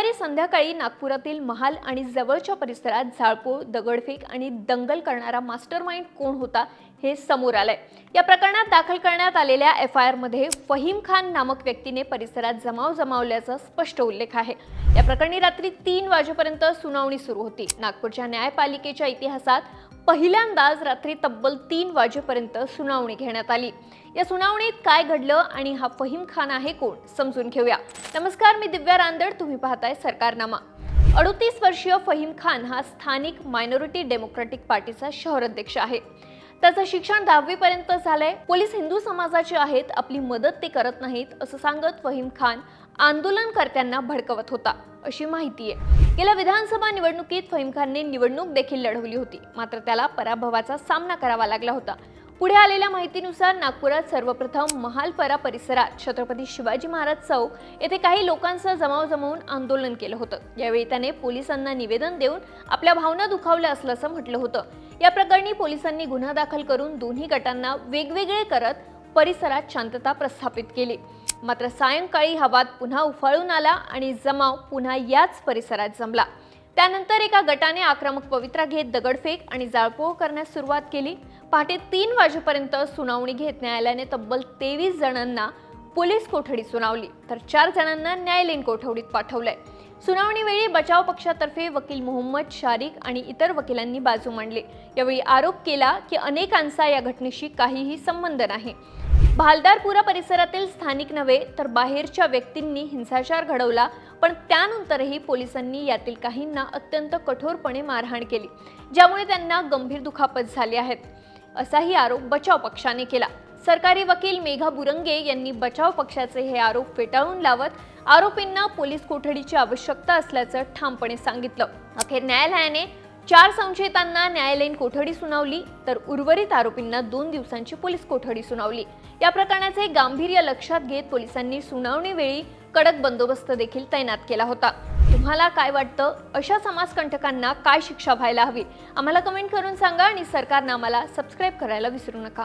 सोमवारी संध्याकाळी नागपुरातील महाल आणि जवळच्या परिसरात झाळपोळ दगडफेक आणि दंगल करणारा मास्टर माइंड कोण होता हे समोर आलंय. या प्रकरणात दाखल करण्यात आलेल्या एफ आय आरमध्ये फहीम खान नामक व्यक्तीने परिसरात जमाव जमावल्याचा स्पष्ट उल्लेख आहे. या प्रकरणी रात्री तीन वाजेपर्यंत सुनावणी सुरू होती. नागपूरच्या न्यायपालिकेच्या इतिहासात पहिल्यांदाच रात्री तब्बल तीन वाजेपर्यंत सुनावणी घेण्यात आली. या सुनावणीत काय घडलं आणि हा फहीम खान आहे कोण समजून घेऊया. नमस्कार मी दिव्या रांदड. तुम्ही पाहताय सरकारनामा. अडोतीस वर्षीय फहीम खान हा स्थानिक मायनॉरिटी डेमोक्रॅटिक पार्टीचा शहर अध्यक्ष आहे. त्याचं शिक्षण दहावीपर्यंत झालंय. पोलीस हिंदू समाजाचे आहेत. आपली मदत ते करत नाहीत असं सांगत फहीम खान आंदोलनकर्त्यांना भडकवत होता अशी माहिती आहे. गेल्या विधानसभा निवडणुकीत फहीम खानने निवडणूक देखील लढवली होती. मात्र त्याला पराभवाचा सामना करावा लागला होता. पुढे आलेल्या माहितीनुसार नागपुरात सर्वप्रथम महालपरा परिसरात छत्रपती शिवाजी महाराज चौक येथे काही लोकांसह जमाव जमवून आंदोलन केलं होतं. यावेळी त्याने पोलिसांना निवेदन देऊन आपल्या भावना दुखावल्या असल्याचं म्हटलं होतं. या प्रकरणी पोलिसांनी गुन्हा दाखल करून दोन्ही गटांना वेगवेगळे करत परिसरात शांतता प्रस्थापित केली. मात्र सायंकाळी हवात पुन्हा उफाळून आला आणि जमाव पुन्हा याच परिसरात जमला. त्यानंतर एका गटाने आक्रमक पवित्रा घेत दगडफेक आणि जाळपोळ करण्यास सुरुवात केली. पहाटे तीन वाजेपर्यंत सुनावणी घेत न्यायालयाने तब्बल तेवीस जणांना पोलीस कोठडी सुनावली तर चार जणांना न्यायालयीन कोठडीत पाठवलंय. सुनावणीवेळी बचाव पक्षातर्फे वकील मोहम्मद शारिक आणि इतर वकिलांनी बाजू मांडली. यावेळी आरोप केला की अनेकांचा या घटनेशी काहीही संबंध नाही. भालदारपुरा परिसरातील स्थानिक नव्हे तर बाहेरच्या व्यक्तींनी हिंसाचार घडवला पण त्यानंतरही पोलिसांनी यातील काहींना अत्यंत कठोरपणे मारहाण केली ज्यामुळे त्यांना गंभीर दुखापत झाली आहेत. असाही आरोप बचाव पक्षाने केला. सरकारी वकील मेघा बुरंगे यांनी बचाव पक्षाचे हे आरोप फेटाळून लावत आरोपींना पोलीस कोठडीची आवश्यकता असल्याचं ठामपणे सांगितलं. अखेर न्यायालयाने चार संशयितांना न्यायालयीन कोठडी सुनावली तर उर्वरित आरोपींना दोन दिवसांची पोलीस कोठडी सुनावली. या प्रकरणाचे गांभीर्य लक्षात घेत पोलिसांनी सुनावणीवेळी कडक बंदोबस्त देखील तैनात केला होता. तुम्हाला काय वाटतं? अशा समाजकंटकांना काय शिक्षा व्हायला हवी? आम्हाला कमेंट करून सांगा आणि सरकारनं आम्हाला सबस्क्राईब करायला विसरू नका.